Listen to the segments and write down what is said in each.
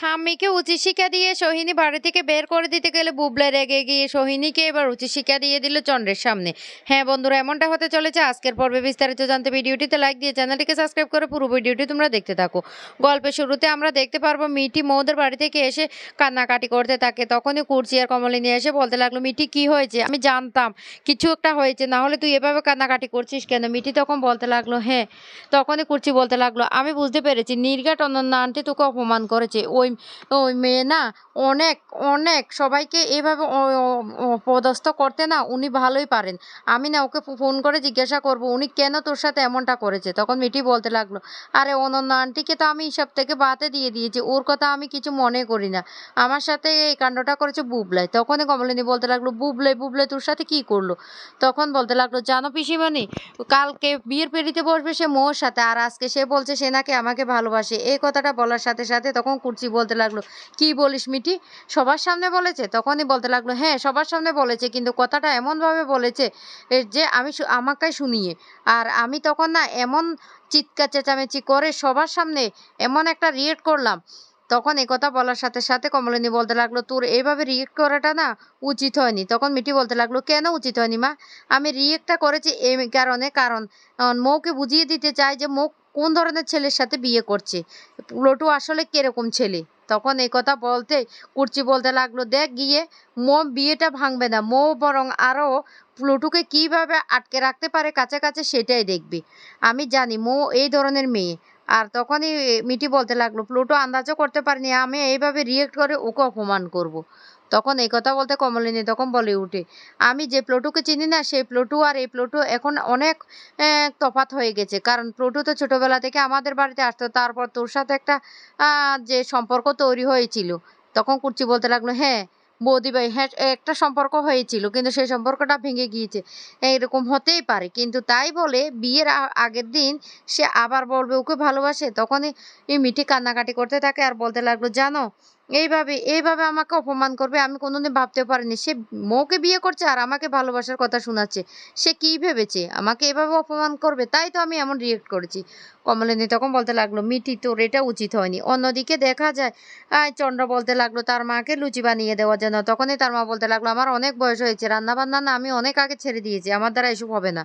ঠাম্মিকে উচিত শিক্ষা দিয়ে সোহিনী বাড়ি থেকে বের করে দিতে গেলে বুবলে রেগে গিয়ে সোহিনীকে এবার উচিত শিক্ষা দিয়ে দিল চন্দ্রের সামনে। হ্যাঁ বন্ধুরা, এমনটা হতে চলেছে। আজকের পর্বে বিস্তারিত জানতে ভিডিওটিতে লাইক দিয়ে চ্যানেলটিকে সাবস্ক্রাইব করে পুরো ভিডিওটি তোমরা দেখতে থাকো। গল্পের শুরুতে আমরা দেখতে পারব মিটি মৌদের বাড়ি থেকে এসে কান্নাকাটি করতে থাকে। তখনই কুর্চি আর কমলিনী এসে বলতে লাগল মিটি কি হয়েছে? আমি জানতাম, কিছু একটা হয়েছে। না হলে তুই এভাবে কান্নাকাটি করছিস কেন? মিটি তখন বলতে লাগল হ্যাঁ। তখনই কুর্চি বলতে লাগল, আমি বুঝতে পেরেছি। নির্ঘাট অনন্যা আন্টি তোকে অপমান করেছে। ওই ওই ওই মেয়ে না অনেক অনেক সবাইকে এভাবে অ- করতে না উনি ভালোই পারেন। আমি না ওকে ফোন করে জিজ্ঞাসা করব, উনি কেন তোর সাথে এমনটা করেছে? তখন মিটি বলতে লাগল, আরে অনন্যা আন্টিকে তো আমি সব থেকে বাতে দিয়ে দিয়েছি, ওর কথা আমি কিছু মনে করি না। আমার সাথে এই কাণ্ডটা করেছে বুবলাই। তখনই কমলিনী বলতে লাগল, বুবলাই বুবলাই তোর সাথে কি করল? তখন বলতে লাগল, জানো পিসিমানি কালকে বিয়ের পেরিতে বসবে সে মোর সাথে, আর আজকে সে বলছে সে নাকি আমাকে ভালোবাসে। এই কথাটা বলার সাথে সাথে তখন কুর্চি বলতে লাগল, কি বলিস মিটি সবার সামনে বলেছে, তখনই বলতে লাগল হ্যাঁ সবার সামনে বলেছে, কিন্তু কথাটা এমনভাবে বলেছে যে আমি আমাকে শুনিয়ে, আর আমি তখন না এমন চিৎকার, চেঁচামেচি করে সবার সামনে এমন একটা রিয়েক্ট করলাম। তখন এই কথা বলার সাথে সাথে কমলিনী বলতে লাগল, তোর এইভাবে রিয়েক্ট করাটা না উচিত হয়নি। তখন মিটি বলতে লাগল, কেন উচিত হয়নি মা? আমি রিয়েক্টটা করেছি এই কারণে, কারণ মৌকে বুঝিয়ে দিতে চাই যে মৌ কোন ধরনের ছেলের সাথে বিয়ে করছে? লটু আসলে কীরকম ছেলে? তখন এই কথা বলতে, কুর্চি বলতে লাগল, দেখ গিয়ে মো বিয়েটা ভাঙবে না। মো বরং আরও প্লুটুকে কীভাবে আটকে রাখতে পারে কাছে কাছে সেটাই দেখবে। আমি জানি, মো এই ধরনের মেয়ে। আর তখনই মিটি বলতে লাগল প্লুটো আন্দাজও করতে পারিনি। আমি এইভাবে রিয়েক্ট করে ওকে অপমান করব। তখন এই কথা বলতে কমলিনী, তখন বলে উঠে, আমি যে প্লুটুকে চিনি না, সেই প্লুটু আর এই প্লুটু এখন অনেক তফাৎ হয়ে গেছে। কারণ প্লুটু তো ছোটবেলা থেকে আমাদের বাড়িতে আসতো, তারপর তোর সাথে একটা যে সম্পর্ক তৈরি হয়েছিল। তখন কুর্চি বলতে লাগল হ্যাঁ বৌদি ভাই হ্যাঁ একটা সম্পর্ক হয়েছিল, কিন্তু সেই সম্পর্কটা ভেঙে গিয়েছে। এইরকম হতেই পারে। কিন্তু তাই বলে বিয়ের আগের দিন সে আবার বলবে, ওকে ভালোবাসে? তখনই মিঠি কান্নাকাটি করতে থাকে আর বলতে লাগল, জানো এইভাবে এইভাবে আমাকে অপমান করবে, আমি কোনোদিন ভাবতে পারিনি। সে মৌকে বিয়ে করছে আর আমাকে ভালোবাসার কথা শোনাচ্ছে। সে কি ভেবেছে? আমাকে এভাবে অপমান করবে? তাই তো আমি এমন রিয়েক্ট করেছি। কমলিনী তখন বলতে লাগল মিঠি তোর এটা উচিত হয়নি। অন্যদিকে দেখা যায় আয় চন্দ্র বলতে লাগল, তার মাকে লুচি বানিয়ে দেওয়ার জন্য। তখনই তার মা বলতে লাগল, আমার অনেক বয়স হয়েছে রান্না বান্না না আমি অনেক আগে ছেড়ে দিয়েছি, আমার দ্বারা এসব হবে না।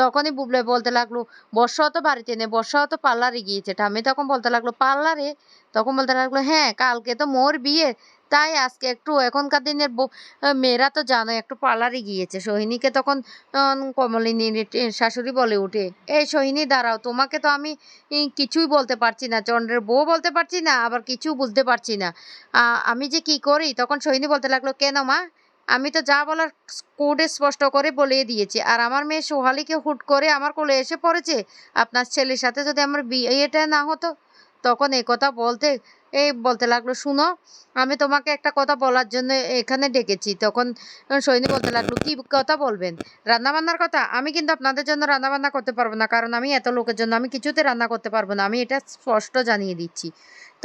তখনই বুবলে বলতে লাগল বর্ষাও তো বাড়িতে নেই বর্ষাও তো পার্লারে গিয়েছে। ঠাম্মি তখন বলতে লাগল, পার্লারে? তখন বলতে লাগল হ্যাঁ কালকে তো মোর বিয়ে তাই আজকে একটু এখনকার দিনের মেয়েরা তো জানো একটু পার্লারে গিয়েছে। সোহিনীকে তখন কমলিনী শাশুড়ি বলে উঠে এই সোহিনী, দাঁড়াও, তোমাকে তো আমি কিছুই বলতে পারছি না। চন্দ্রের বউ বলতে পারছি না, আবার কিছু বুঝতে পারছি না। আমি যে কি করি? তখন সোহিনী বলতে লাগল, কেন মা? আমি তো যা বলার কোডে স্পষ্ট করে বলে দিয়েছি। আর আমার মেয়ে সোহালিকে হুট করে আমার কোলে এসে পড়েছে। আপনার ছেলের সাথে যদি আমার বিয়েটা না হতো? তখন কথা বলতে এই বলতে লাগল, শুনো, আমি তোমাকে একটা কথা বলার জন্য এখানে ডেকেছি। তখন সৈনী বলতে লাগল, কি কথা বলবেন? রান্না বান্নার কথা? আমি কিন্তু আপনাদের জন্য রান্না বান্না করতে পারব না, কারণ আমি এত লোকের জন্য আমি কিছুতে রান্না করতে পারব না, আমি এটা স্পষ্ট জানিয়ে দিচ্ছি।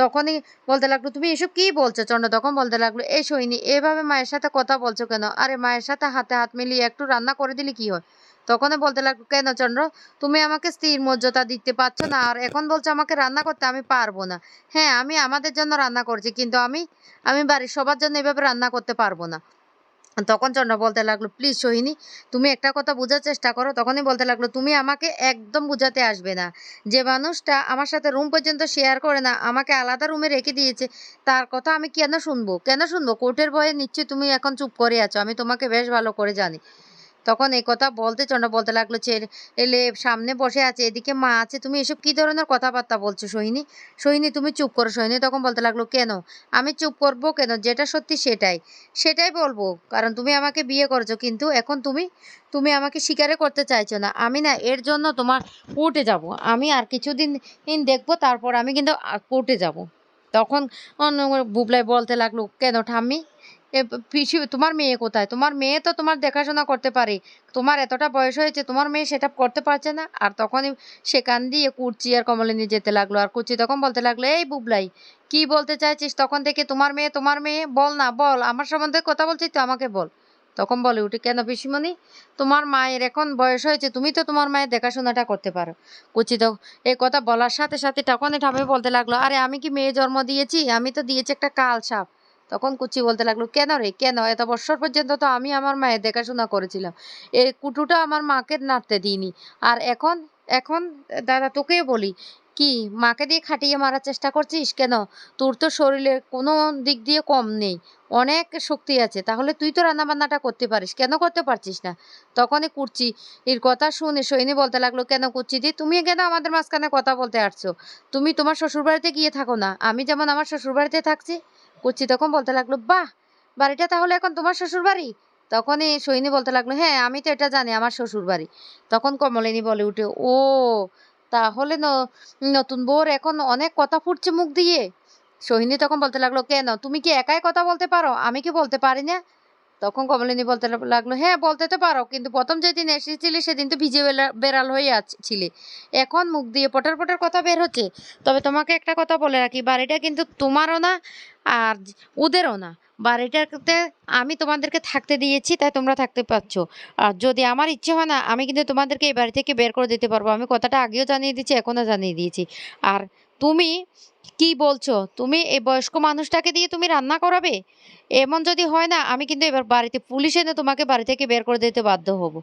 তখনই বলতে লাগল, তুমি এসব কি বলছো? চন্দ্র তখন বলতে লাগল, এই সৈনী, এভাবে মায়ের সাথে কথা বলছো কেন? আরে, মায়ের সাথে হাতে হাত মিলিয়ে একটু রান্না করে দিলে কি হয়? তখনই বলতে লাগল, কেন চন্দ্র? তুমি আমাকে স্থির মর্যাদা দিতে পারছ না, আর এখন বলছো আমাকে রান্না করতে আমি পারব না। হ্যাঁ আমি আমাদের জন্য রান্না করছি, কিন্তু আমি আমি বাড়ির সবার জন্য এভাবে রান্না করতে পারব না। তখন চন্দ্র বলতে লাগল, প্লিজ সোহিনী, তুমি একটা কথা বোঝার চেষ্টা করো। তখনই বলতে লাগল, তুমি আমাকে একদম বোঝাতে আসবে না। যে মানুষটা আমার সাথে রুম পর্যন্ত শেয়ার করে না, আমাকে আলাদা রুমে রেখে দিয়েছে, তার কথা আমি কেন শুনব? কেন শুনব? কোর্টের ভয়ে নিশ্চয়ই তুমি এখন চুপ করে আছো, আমি তোমাকে বেশ ভালো করে জানি। তখন এই কথা বলতে চন্দ্র বলতে লাগল ছেলে সামনে বসে আছে, এদিকে মা আছে, তুমি এসব কি ধরনের কথাবার্তা বলছো সোহিনী? সোহিনী, তুমি চুপ করো। সোহিনী তখন বলতে লাগল, কেন? আমি চুপ করব কেন? যেটা সত্যি সেটাই। সেটাই বলব, কারণ তুমি আমাকে বিয়ে করেছ, কিন্তু এখন তুমি তুমি আমাকে স্বীকারে করতে চাইছো না। আমি না, এর জন্য তোমার কোর্টে যাব। আমি আর কিছুদিন দিন দেখব, তারপর আমি কিন্তু কোর্টে যাব। তখন বুবলাই বলতে লাগল, কেন ঠাম্মি? পিসি, তোমার মেয়ে কোথায়? তোমার মেয়ে তো তোমার দেখাশোনা করতে পারে। তোমার এতটা বয়স হয়েছে, তোমার মেয়ে সেটা করতে পারছে না। আর তখনই সেখান দিয়ে কুর্চি আর কমলিনী যেতে লাগল। আর কুর্চি তখন বলতে লাগল, এই বুবলাই, কি বলতে চাইছিস? তখন থেকে তোমার মেয়ে তোমার মেয়ে, বল না, বল। আমার সম্বন্ধে কথা বলছিস তো আমাকে বল। তখন বলে উঠে, কেন পিসিমণি? তোমার মায়ের এখন বয়স হয়েছে, তুমি তো তোমার মায়ের দেখাশোনাটা করতে পারো। কুচি তো এই কথা বলার সাথে সাথে তখনই ঠামে বলতে লাগল, আরে আমি কি মেয়ে জন্ম দিয়েছি? আমি তো দিয়েছি একটা কাল সাপ। তখন কুচি বলতে লাগল, কেন রে, কেন? এত বছর পর্যন্ত তো আমি আমার মায়ের দেখাশোনা করেছিলাম। এই কুটুটা আমার মাকে নাড়তে দিইনি। আর এখন এখন, দাদা তোকেই বলি, কি, মাকে দিয়ে খাটিয়ে মারার চেষ্টা করছিস কেন? তোর তো শরীরে কোনো দিক দিয়ে কম নেই, অনেক শক্তি আছে। তাহলে তুই তো রান্নাবান্নাটা করতে পারিস, কেন করতে পারছিস না? তখনই কুর্চি এর কথা শুনে সৈনী বলতে লাগল, কেন কুর্চি দি, তুমি কেন আমাদের মাঝখানে কথা বলতে আসছো? তুমি তোমার শ্বশুরবাড়িতে গিয়ে থাকো না। আমি যেমন আমার শ্বশুরবাড়িতে থাকছি কুর্চি তখন বলতে লাগল, বাহ, বাড়িটা তাহলে এখন তোমার শ্বশুর বাড়ি তখনই সৈনী বলতে লাগল হ্যাঁ আমি তো এটা জানি, আমার শ্বশুর বাড়ি তখন কমলিনী বলে উঠে, ও, তাহলে নতুন বউর এখন অনেক কথা ফুটছে মুখ দিয়ে? সোহিনী তখন বলতে লাগল, কেন, তুমি কি একাই কথা বলতে পারো? আমি কি বলতে পারি না? তখন কমলিনী বলতে লাগল হ্যাঁ বলতে তো পারো, কিন্তু প্রথম যেদিন এসেছিলে সেদিন তো ভিজে বেড়াল হয়ে ছিলে এখন মুখ দিয়ে পটার পটার কথা বের হচ্ছে। তবে তোমাকে একটা কথা বলে রাখি, বাড়িটা কিন্তু তোমারও না, আর ওদেরও না। বাড়িটাতে আমি তোমাদেরকে থাকতে দিয়েছি, তাই তোমরা থাকতে পারছ। আর যদি আমার ইচ্ছে হয় না, আমি কিন্তু তোমাদেরকে এই বাড়ি থেকে বের করে দিতে পারব। আমি কথাটা আগেও জানিয়ে দিচ্ছি এখনও জানিয়ে দিয়েছি। আর তুমি কি বলছো? তুমি এই বয়স্ক মানুষটাকে দিয়ে তুমি রান্না করাবে? এমন যদি হয় না, আমি কিন্তু এবার বাড়িতে পুলিশ এনে তোমাকে বাড়ি থেকে বের করে দিতে বাধ্য হব।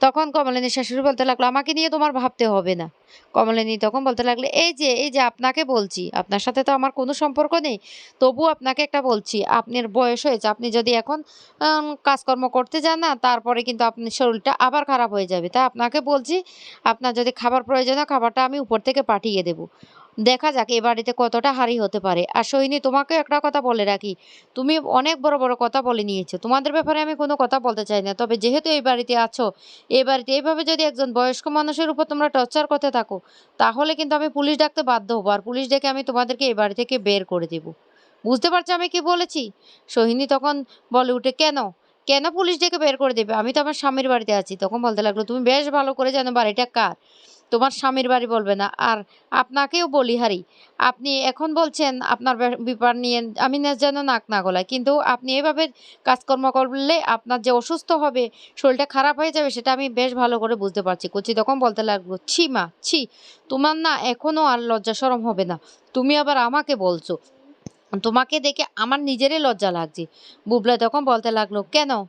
তখন কমলিনী শাশুড়ি বলতে লাগল, আমাকে নিয়ে তোমার ভাবতে হবে না। কমলিনী তখন বলতে লাগল, এই যে এই যে আপনাকে বলছি, আপনার সাথে তো আমার কোনো সম্পর্ক নেই, তবু আপনাকে একটা বলছি, আপনার বয়স হয়েছে, আপনি যদি এখন কাজকর্ম করতে যান না, তারপরে কিন্তু আপনার শরীরটা আবার খারাপ হয়ে যাবে। তাই আপনাকে বলছি, আপনার যদি খাবার প্রয়োজন হয়, খাবারটা আমি উপর থেকে পাঠিয়ে দেব। দেখা যাক, এ বাড়িতে কতটা হারি হতে পারে। আর সোহিনী তোমাকে একটা কথা বলে রাখি। তুমি অনেক বড় বড় কথা বলে নিয়েছো। তোমাদের ব্যাপারে আমি কোনো কথা বলতে চাই না। তবে যেহেতু এই বাড়িতে আছো এ বাড়িতে এইভাবে যদি একজন বয়স্ক মানুষের উপর তোমরা টর্চার করতে থাকো, তাহলে কিন্তু আমি পুলিশ ডাকতে বাধ্য হব। আর পুলিশ ডেকে আমি তোমাদেরকে এই বাড়ি থেকে বের করে দেবো। বুঝতে পারছ আমি কি বলেছি? সোহিনী তখন বলে উঠে, কেন? কেন পুলিশ ডেকে বের করে দেবে? আমি তো আমার স্বামীর বাড়িতে আছি। তখন বলতে লাগল, তুমি বেশ ভালো করে জানো, বাড়িটা কার? তোমার স্বামীর বাড়ি বলবে না। আর আপনাকেও বলি, হারি, আপনি এখন বলছেন আপনার ব্যাপ- ব্যাপার নিয়ে আমি না, যেন নাক না গলায়। কিন্তু আপনি এভাবে কাজকর্ম করলে আপনার যে অসুস্থ হবে, শরীরটা খারাপ হয়ে যাবে, সেটা আমি বেশ ভালো করে বুঝতে পারছি। কচি তখন বলতে লাগল, ছি মা, ছি, তোমার না এখনও আর লজ্জা সরম হবে না। তুমি আবার আমাকে বলছো। তোমাকে দেখে আমার নিজেরই লজ্জা লাগছে। বুবলা তখন বলতে লাগল, কেন?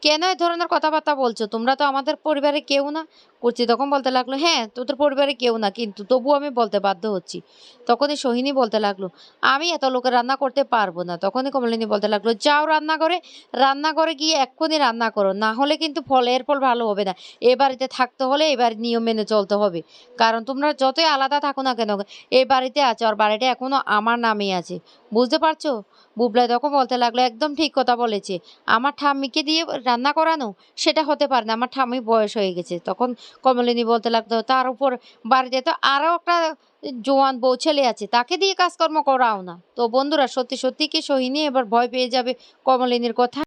কেন এই ধরনের কথাবার্তা বলছো? তোমরা তো আমাদের পরিবারে কেউ না। কুচি তখন বলতে লাগল হ্যাঁ তোদের পরিবারে কেউ না, কিন্তু তবুও আমি বলতে বাধ্য হচ্ছি। তখনই সোহিনী বলতে লাগল, আমি এত লোকের রান্না করতে পারব না। তখনই কমলিনী বলতে লাগল, যাও রান্না করে রান্না করে গিয়ে এক্ষুনি রান্না করো, না হলে কিন্তু ফল, এর ফল ভালো হবে না। এ বাড়িতে থাকতে হলে এবার নিয়ম মেনে চলতে হবে। কারণ তোমরা যতই আলাদা থাকো না কেন এই বাড়িতে আছো আর বাড়িটা এখনও আমার নামেই আছে। বুঝতে পারছ? বুবলা তখন বলতে লাগল, একদম ঠিক কথা বলেছে। আমার ঠাম্মিকে দিয়ে রান্না করানো, সেটা হতে পারে না। আমার ঠাম্মি বয়স হয়ে গেছে। তখন কমলিনী বলতে লাগতো তার উপর বাড়িতে তো আরও একটা জোয়ান বউ ছেলে আছে, তাকে দিয়ে কাজকর্ম করাও না। তো বন্ধুরা, সত্যি সত্যি কি সহিনী এবার ভয় পেয়ে যাবে কমলিনীর কথা